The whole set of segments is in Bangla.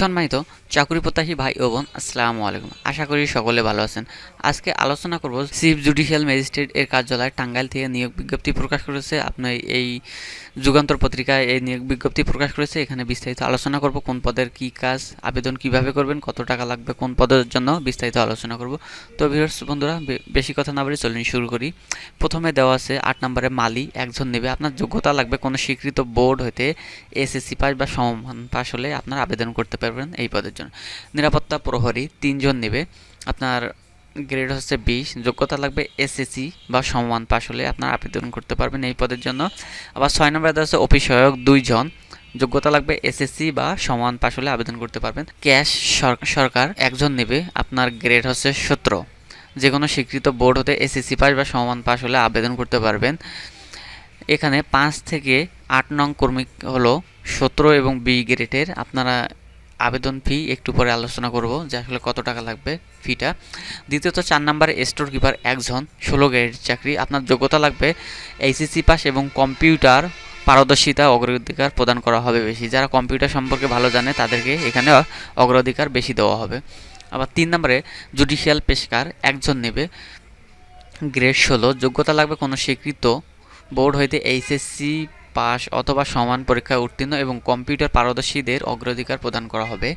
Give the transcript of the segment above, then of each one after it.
সম্মানিত চাকরি প্রত্যাশী ভাই ও বোন, আসসালামু আলাইকুম। আশা করি সকলে ভালো আছেন। আজকে আলোচনা করব চিফ জুডিশিয়াল ম্যাজিস্ট্রেট এর কার্যালয় টাঙ্গাইল থেকে নিয়োগ বিজ্ঞপ্তি প্রকাশ করেছে। আপনার এই যুগান্তর পত্রিকায় এই নিয়োগ বিজ্ঞপ্তি প্রকাশ করেছে। এখানে বিস্তারিত আলোচনা করব, কোন পদের কি কাজ, আবেদন কীভাবে করবেন, কত টাকা লাগবে, কোন পদের জন্য বিস্তারিত আলোচনা করব। তো ভিউয়ার্স বন্ধুরা বেশি কথা না বলে চলুন শুরু করি। প্রথমে দেওয়া আছে আট নম্বরে মালি, একজন নেবে। আপনার যোগ্যতা লাগবে কোনো স্বীকৃত বোর্ড হতে এসএসসি পাস বা সমমান পাস হলে আপনার আবেদন করতে পারবেন। এই পদের জন্য। নিরাপত্তা প্রহরী তিনজন নেবে। আপনার গ্রেড হচ্ছে বিশ, যোগ্যতা লাগবে এসএসসি বা সমমান পাশ হলে আপনার আবেদন করতে পারবেন এই পদের জন্য। আবার ছয় নম্বরে দেওয়া আছে অফিস সহায়ক দুইজন, যোগ্যতা লাগবে এসএসসি বা সমান পাশ হলে আবেদন করতে পারবেন। ক্যাশ সরকার একজন নেবে, আপনার গ্রেড হচ্ছে সতেরো। যে কোনো স্বীকৃত বোর্ড হতে এসএসসি পাস বা সমান পাশ হলে আবেদন করতে পারবেন। এখানে পাঁচ থেকে আট নং কর্মী হলো সতেরো এবং বি গ্রেডের। আপনারা আবেদন ফি একটু পরে আলোচনা করব যে আসলে কত টাকা লাগবে ফিটা দ্বিতীয়ত, চার নম্বরে স্টোর কিপার একজন, ষোলো গ্রেড চাকরি। আপনার যোগ্যতা লাগবে এইচএসসি পাস এবং কম্পিউটার পারদর্শিতা, অগ্রাধিকার প্রদান করা হবে বেশি। যারা কম্পিউটার সম্পর্কে ভালো জানে, তাদেরকে এখানে অগ্রাধিকার বেশি দেওয়া হবে। আবার তিন নম্বরে জুডিশিয়াল পেশকার, একজন নেবে গ্রেড ষোলো। যোগ্যতা লাগবে কোনো স্বীকৃত বোর্ড হইতে এইচএসসি পাস অথবা সমান পরীক্ষায় উত্তীর্ণ এবং কম্পিউটার পারদর্শীদের অগ্রাধিকার প্রদান করা হবে।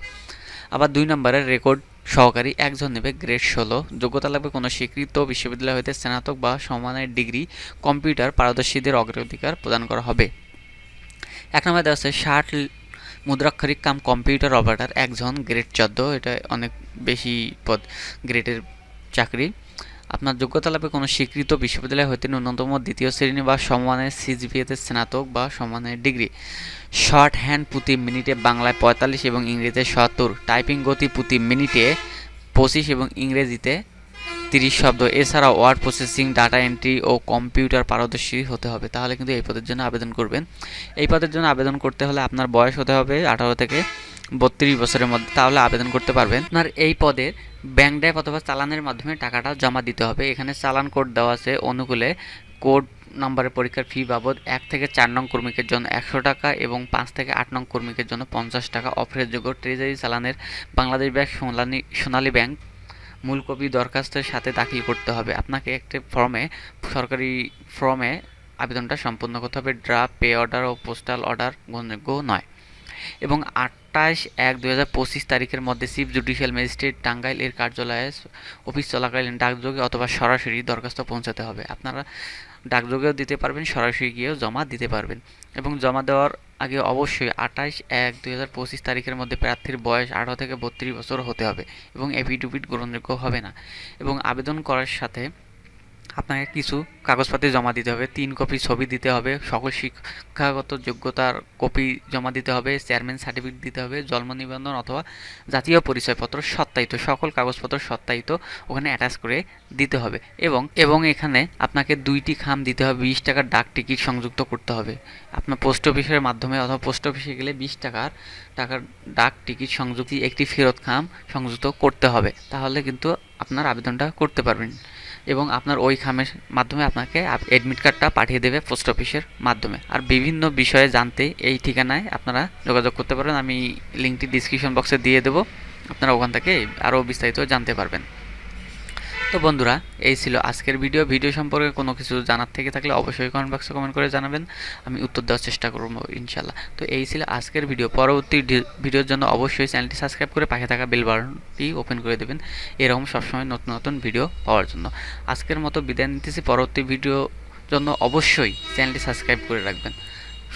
আবার দুই নম্বরে রেকর্ড সহকারী একজন নেবে গ্রেড ষোলো। যোগ্যতা লাগবে কোনো স্বীকৃত বিশ্ববিদ্যালয় হইতে স্নাতক বা সমানের ডিগ্রি কম্পিউটার পারদর্শীদের অগ্রাধিকার প্রদান করা হবে। এক নম্বরে দেওয়া আছে, ষাট মুদ্রাক্ষরিক কাম কম্পিউটার অপারেটর, একজন, গ্রেড চোদ্দ। এটা অনেক বেশি পদ, গ্রেডের চাকরি। আপনার যোগ্যতা লাগবে কোনো স্বীকৃত বিশ্ববিদ্যালয় হতে ন্যূনতম দ্বিতীয় শ্রেণি বা সমানের সিজিপিএতে স্নাতক বা সমানের ডিগ্রি। শর্ট হ্যান্ড প্রতি মিনিটে বাংলায় পঁয়তাল্লিশ এবং ইংরেজিতে সত্তর। টাইপিং গতি প্রতি মিনিটে পঁচিশ এবং ইংরেজিতে তিরিশ শব্দ। এছাড়া ওয়ার্ড প্রসেসিং, ডাটা এন্ট্রি ও কম্পিউটার পারদর্শী হতে হবে। তাহলে কিন্তু এই পদের জন্য আবেদন করবেন। এই পদের জন্য আবেদন করতে হলে আপনার বয়স হতে হবে আঠারো থেকে বত্রিশ বছরের মধ্যে তাহলে আবেদন করতে পারবেন। আপনার এই পদের ব্যাংক ড্রাইভ অথবা চালানের মাধ্যমে টাকাটা জমা দিতে হবে। এখানে চালান কোড দেওয়া আছে। অনুকূলে কোড নম্বরের পরীক্ষার ফি বাবদ এক থেকে চার নং কর্মীকের জন্য একশো টাকা এবং পাঁচ থেকে আট নং কর্মীকের জন্য পঞ্চাশ টাকা। অফারের যোগ্য ট্রেজারি চালানের বাংলাদেশ ব্যাংক সোনালী সোনালী ব্যাংক মূল কপি দরখাস্তের সাথে দাখিল করতে হবে। আপনাকে একটি ফর্মে, সরকারি ফর্মে আবেদনটা সম্পূর্ণ করতে হবে। ড্রাফট, পে অর্ডার ও পোস্টাল অর্ডার গ্রহণযোগ্য নয়। এবং আটাইশ এক দু হাজার পঁচিশ তারিখের মধ্যে চিফ জুডিশিয়াল ম্যাজিস্ট্রেট টাঙ্গাইল এর কার্যালয়ে অফিস চলাকালীন ডাকযোগে অথবা সরাসরি দরখাস্ত পৌঁছাতে হবে। আপনারা ডাকযোগেও দিতে পারবেন, সরাসরি গিয়েও জমা দিতে পারবেন। এবং জমা দেওয়ার আগে অবশ্যই আঠাইশ এক দুই হাজার পঁচিশ তারিখের মধ্যে প্রার্থীর বয়স আঠারো থেকে বত্রিশ বছর হতে হবে এবং এফিডেভিট গ্রহণযোগ্য হবে না। এবং আবেদন করার সাথে আপনাকে কিছু কাগজপাতি জমা দিতে হবে, তিন কপি ছবি দিতে হবে, সকল শিক্ষাগত যোগ্যতার কপি জমা দিতে হবে চেয়ারম্যান সার্টিফিকেট দিতে হবে, জন্ম নিবন্ধন অথবা জাতীয় পরিচয়পত্র সত্যায়িত, সকল কাগজপত্র সত্যায়িত ওখানে অ্যাটাচ করে দিতে হবে এবং এবং এখানে আপনাকে দুইটি খাম দিতে হবে, বিশ টাকার ডাক টিকিট সংযুক্ত করতে হবে। আপনার পোস্ট অফিসের মাধ্যমে অথবা পোস্ট অফিসে গেলে বিশ টাকার টাকার ডাক টিকিট সংযুক্তি, একটি ফেরত খাম সংযুক্ত করতে হবে। তাহলে কিন্তু আপনার আবেদনটা করতে পারবেন। এবং আপনার ওই খামের মাধ্যমে আপনাকে অ্যাডমিট কার্ডটা পাঠিয়ে দেবে পোস্ট অফিসের মাধ্যমে। আর বিভিন্ন বিষয়ে জানতে এই ঠিকানায় আপনারা যোগাযোগ করতে পারেন। আমি লিঙ্কটি ডিসক্রিপশন বক্সে দিয়ে দেবো। আপনারা ওখান থেকে আরও বিস্তারিত জানতে পারবেন। তো বন্ধুরা, এই ছিল আজকের ভিডিও ভিডিও সম্পর্কে কোনো কিছু জানার থেকে থাকলে অবশ্যই কমেন্ট বক্সে কমেন্ট করে জানাবেন। আমি উত্তর দেওয়ার চেষ্টা করব ইনশাল্লাহ তো এই ছিল আজকের ভিডিও পরবর্তী ভিডিওর জন্য অবশ্যই চ্যানেলটি সাবস্ক্রাইব করে পাশে থাকা বেল বাটনটি ওপেন করে দেবেন। এরকম সবসময় নতুন নতুন ভিডিও পাওয়ার জন্য। আজকের মতো বিদায় নিতেছি। পরবর্তী ভিডিও জন্য অবশ্যই চ্যানেলটি সাবস্ক্রাইব করে রাখবেন।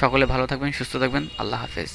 সকলে ভালো থাকবেন, সুস্থ থাকবেন। আল্লাহ হাফেজ।